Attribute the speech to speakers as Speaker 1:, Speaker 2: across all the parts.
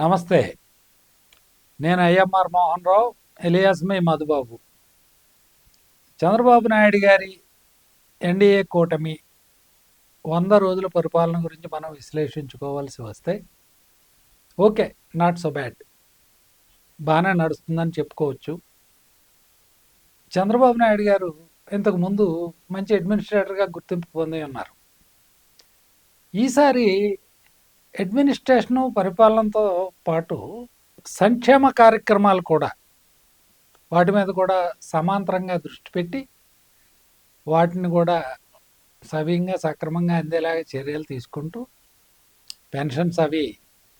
Speaker 1: నమస్తే. నేను IMR Mohan Rao alias మీ మధుబాబు. చంద్రబాబు నాయుడు గారి ఎన్డీఏ కూటమి వంద రోజుల పరిపాలన గురించి మనం విశ్లేషించుకోవాల్సి వస్తే ఓకే నాట్ సో బ్యాడ్ బాగానే నడుస్తుందని చెప్పుకోవచ్చు. చంద్రబాబు నాయుడు గారు ఇంతకుముందు మంచి అడ్మినిస్ట్రేటర్గా గుర్తింపు పొంది ఉన్నారు. ఈసారి అడ్మినిస్ట్రేషను పరిపాలనతో పాటు సంక్షేమ కార్యక్రమాలు కూడా వాటి మీద కూడా సమాంతరంగా దృష్టి పెట్టి వాటిని కూడా సవ్యంగా సక్రమంగా అందేలాగా చర్యలు తీసుకుంటూ పెన్షన్స్ అవి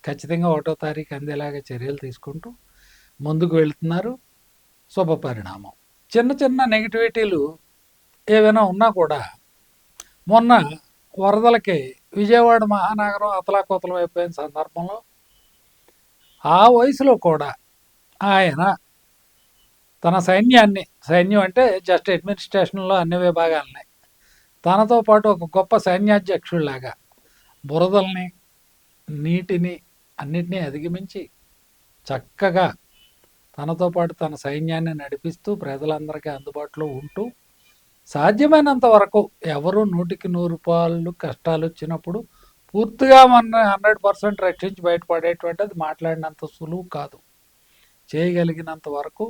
Speaker 1: ఖచ్చితంగా ఒకటో తారీఖు అందేలాగా చర్యలు తీసుకుంటూ ముందుకు వెళుతున్నారు. శుభ పరిణామం. చిన్న చిన్న నెగిటివిటీలు ఏవైనా ఉన్నా కూడా మొన్న వరదలకి విజయవాడ మహానగరం అతలాకుతలం అయిపోయిన సందర్భంలో ఆ వయసులో కూడా ఆయన తన సైన్యాన్ని సైన్యం అంటే జస్ట్ అడ్మినిస్ట్రేషన్లో అన్ని విభాగాలని తనతో పాటు ఒక గొప్ప సైన్యాధ్యక్షుడిలాగా బురదల్ని నీటిని అన్నిటినీ అధిగమించి చక్కగా తనతో పాటు తన సైన్యాన్ని నడిపిస్తూ ప్రజలందరికీ అందుబాటులో ఉంటూ సాధ్యమైనంత వరకు ఎవరు నూటికి నూరు రూపాయలు కష్టాలు వచ్చినప్పుడు పూర్తిగా మన హండ్రెడ్ పర్సెంట్ రక్షించి బయటపడేటువంటిది మాట్లాడినంత సులువు కాదు. చేయగలిగినంత వరకు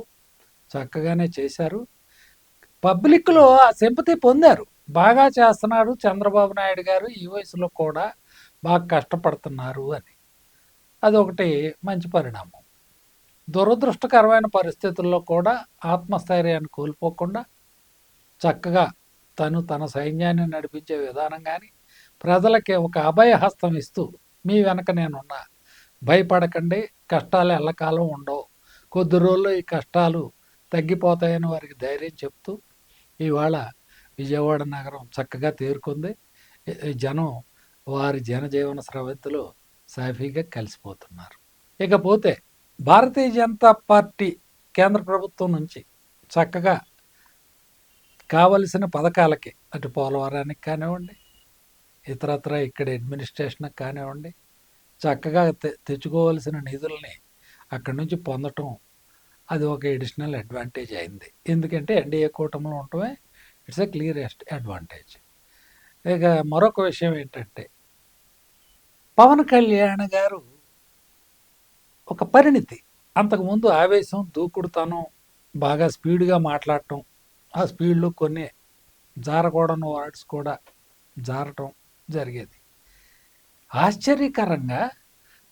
Speaker 1: చక్కగానే చేశారు. పబ్లిక్లో ఆ సింపతి పొందారు. బాగా చేస్తున్నారు చంద్రబాబు నాయుడు గారు ఈ వయసులో కూడా బాగా కష్టపడుతున్నారు అని. అదొకటి మంచి పరిణామం. దురదృష్టకరమైన పరిస్థితుల్లో కూడా ఆత్మస్థైర్యాన్ని కోల్పోకుండా చక్కగా తను తన సైన్యాన్ని నడిపించే విధానం కానీ ప్రజలకి ఒక అభయహస్తం ఇస్తూ మీ వెనక నేనున్నా. భయపడకండి. కష్టాలు ఎల్లకాలం ఉండవు. కొద్ది రోజుల్లో ఈ కష్టాలు తగ్గిపోతాయని వారికి ధైర్యం చెప్తూ ఇవాళ విజయవాడ నగరం చక్కగా తేరుకుంది. జనం వారి జనజీవన స్రవంతిలో సాఫీగా కలిసిపోతున్నారు. ఇకపోతే భారతీయ జనతా పార్టీ కేంద్ర ప్రభుత్వం నుంచి చక్కగా కావలసిన పథకాలకి. అటు పోలవరానికి కానివ్వండి ఇతరత్ర ఇక్కడ అడ్మినిస్ట్రేషన్కి కానివ్వండి చక్కగా తె- తెచ్చుకోవాల్సిన నిధుల్ని అక్కడి నుంచి పొందటం అది ఒక ఎడిషనల్ అడ్వాంటేజ్ అయింది. ఎందుకంటే ఎన్డీఏ కూటమిలో ఉండటమే ఇట్స్ ఎ క్లియరెస్ట్ అడ్వాంటేజ్. ఇక మరొక విషయం ఏంటంటే పవన్ కళ్యాణ్ గారు ఒక పరిణితి. అంతకుముందు ఆవేశం దూకుడుతనం బాగా స్పీడ్గా మాట్లాడటం ఆ స్పీడ్లో కొన్ని జారకూడని వర్డ్స్ కూడా జారటం జరిగేది. ఆశ్చర్యకరంగా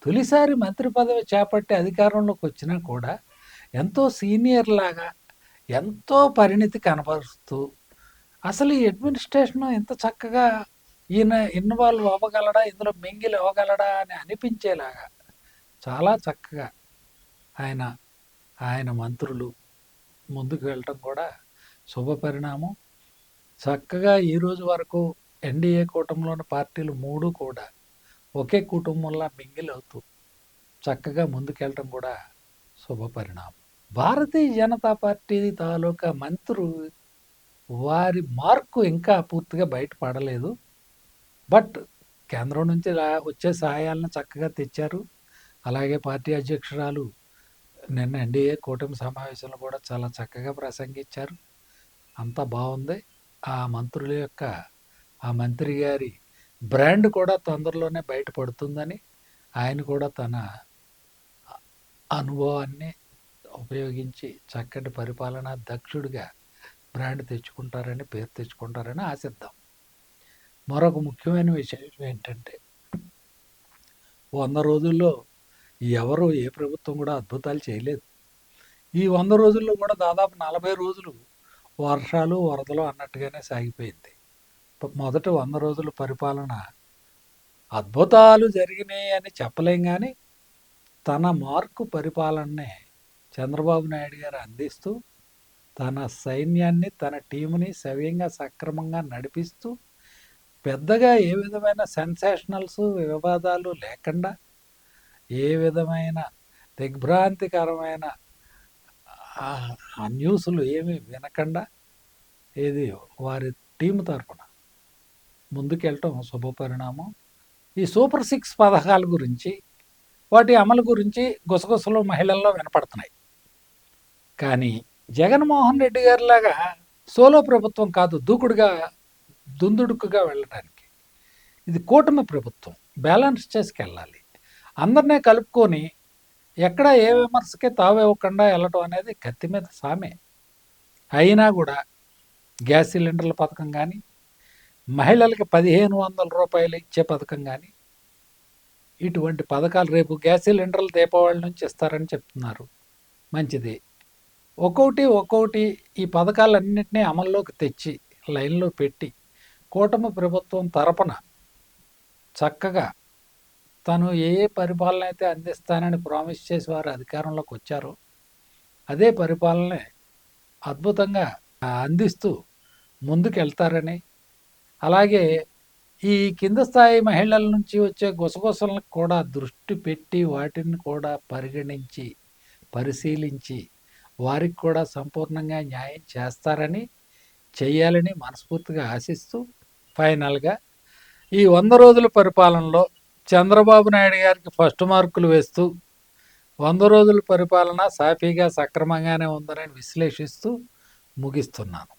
Speaker 1: తొలిసారి మంత్రి పదవి చేపట్టి అధికారంలోకి వచ్చినా కూడా ఎంతో సీనియర్ లాగా ఎంతో పరిణితి కనపరుస్తూ అసలు ఈ అడ్మినిస్ట్రేషన్ ఇంత చక్కగా ఈయన ఇన్వాల్వ్ అవ్వగలడా ఇందులో మింగిలి అవ్వగలడా అని అనిపించేలాగా చాలా చక్కగా ఆయన ఆయన మంత్రులు ముందుకు వెళ్ళటం కూడా శుభ పరిణామం చక్కగా ఈ రోజు వరకు ఎన్డీఏ కూటమిలోని పార్టీలు మూడు కూడా ఒకే కుటుంబంలో మింగిల్ అవుతూ చక్కగా ముందుకెళ్ళటం కూడా శుభ పరిణామం భారతీయ జనతా పార్టీ తాలూకా మంత్రులు వారి మార్కు ఇంకా పూర్తిగా బయటపడలేదు. బట్ కేంద్రం నుంచి వచ్చే సహాయాలను చక్కగా తెచ్చారు. అలాగే పార్టీ అధ్యక్షురాలు నిన్న ఎన్డీఏ కూటమి సమావేశంలో కూడా చాలా చక్కగా ప్రసంగించారు. అంతా బాగుంది. ఆ మంత్రుల యొక్క ఆ మంత్రి గారి బ్రాండ్ కూడా తొందరలోనే బయటపడుతుందని ఆయన కూడా తన అనుభవాన్ని ఉపయోగించి చక్కటి పరిపాలన దక్షుడిగా బ్రాండ్ తెచ్చుకుంటారని పేరు తెచ్చుకుంటారని ఆశిద్దాం. మరొక ముఖ్యమైన విషయం ఏంటంటే వంద రోజుల్లో ఎవరు ఏ ప్రభుత్వం కూడా అద్భుతాలు చేయలేదు. ఈ వంద రోజుల్లో కూడా దాదాపు నలభై రోజులు వర్షాలు వరదలు అన్నట్టుగానే సాగిపోయింది. మొదటి వంద రోజుల పరిపాలన అద్భుతాలు జరిగినాయి అని చెప్పలేం కానీ తన మార్కు పరిపాలననే చంద్రబాబు నాయుడు గారు అందిస్తూ తన సైన్యాన్ని తన టీముని సవ్యంగా సక్రమంగా నడిపిస్తూ పెద్దగా ఏ విధమైన సెన్సేషనల్స్ వివాదాలు లేకుండా ఏ విధమైన దిగ్భ్రాంతికరమైన ఆ న్యూస్లు ఏమీ వినకుండా ఏది వారి టీం తరపున ముందుకెళ్ళటం శుభపరిణామం. ఈ సూపర్ సిక్స్ పథకాల గురించి వాటి అమలు గురించి గుసగుసలు మహిళల్లో వినపడుతున్నాయి. కానీ జగన్మోహన్ రెడ్డి గారిలాగా సోలో ప్రభుత్వం కాదు దూకుడుగా దుందుడుకుగా వెళ్ళడానికి ఇది కూటమి ప్రభుత్వం. బ్యాలెన్స్ చేసుకెళ్ళాలి. అందరినీ కలుపుకొని ఎక్కడ ఏ విమర్శకి తావివ్వకుండా వెళ్ళటం అనేది కత్తి మీద సామే. అయినా కూడా గ్యాస్ సిలిండర్ల పథకం కానీ మహిళలకి పదిహేను వందల రూపాయలు ఇచ్చే పథకం కానీ ఇటువంటి పథకాలు రేపు గ్యాస్ సిలిండర్లు దీపావళి నుంచి ఇస్తారని చెప్తున్నారు. మంచిది. ఒక్కొక్కటి ఒక్కొక్కటి ఈ పథకాలన్నింటినీ అమల్లోకి తెచ్చి లైన్లో పెట్టి కూటమి ప్రభుత్వం తరపున చక్కగా తను ఏ ఏ పరిపాలన అయితే అందిస్తానని ప్రామిస్ చేసి వారు అధికారంలోకి వచ్చారో అదే పరిపాలనే అద్భుతంగా అందిస్తూ ముందుకెళ్తారని. అలాగే ఈ కింద స్థాయి మహిళల నుంచి వచ్చే గుసగుసలను కూడా దృష్టి పెట్టి వాటిని కూడా పరిగణించి పరిశీలించి వారికి కూడా సంపూర్ణంగా న్యాయం చేస్తారని చేయాలని మనస్ఫూర్తిగా ఆశిస్తూ ఫైనల్గా ఈ వంద రోజుల పరిపాలనలో చంద్రబాబు నాయుడు గారికి ఫస్ట్ మార్కులు వేస్తూ వంద రోజుల పరిపాలన సాఫీగా సక్రమంగానే ఉందని విశ్లేషిస్తూ ముగిస్తున్నాను.